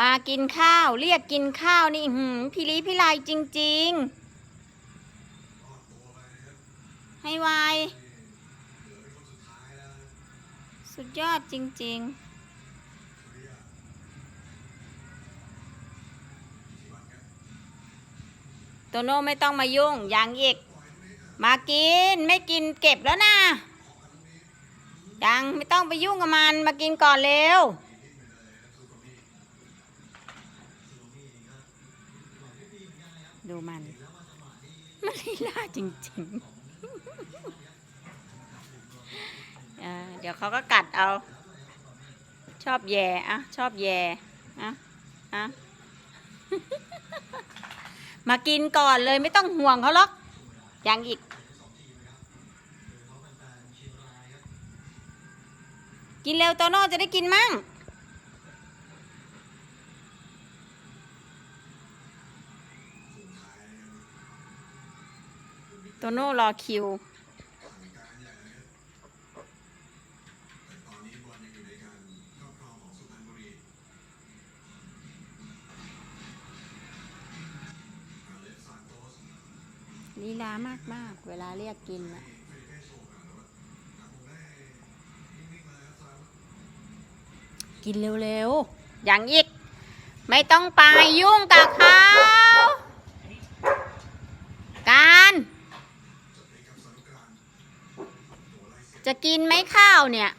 มากินข้าว เรียกกินข้าวนี่หืมพิลีพิไลจริง ๆ ให้ไวสุดยอดจริง ๆโตโน่ไม่ต้องมายุ่งยังอีก มากินไม่กินเก็บแล้วนะยังไม่ต้องไปยุ่งกับมันมากินก่อนเร็ว ดูมัน มันลีลาจริงๆเเดี๋ยวเขาก็กัดเอา ชอบแย่อะชอบแย่อะอะมากินก่อนเลยไม่ต้องห่วงเขาหรอก ยังอีก กินเร็วโตโน่จะได้กินมั่ง โตโน่รอคิว ลีลามากมากๆเวลาเรียกกินน่ะกินเร็วๆ อย่างอีก ไม่ต้องไปยุ่งกับเขา การ จะกินไหมข้าวเนี่ย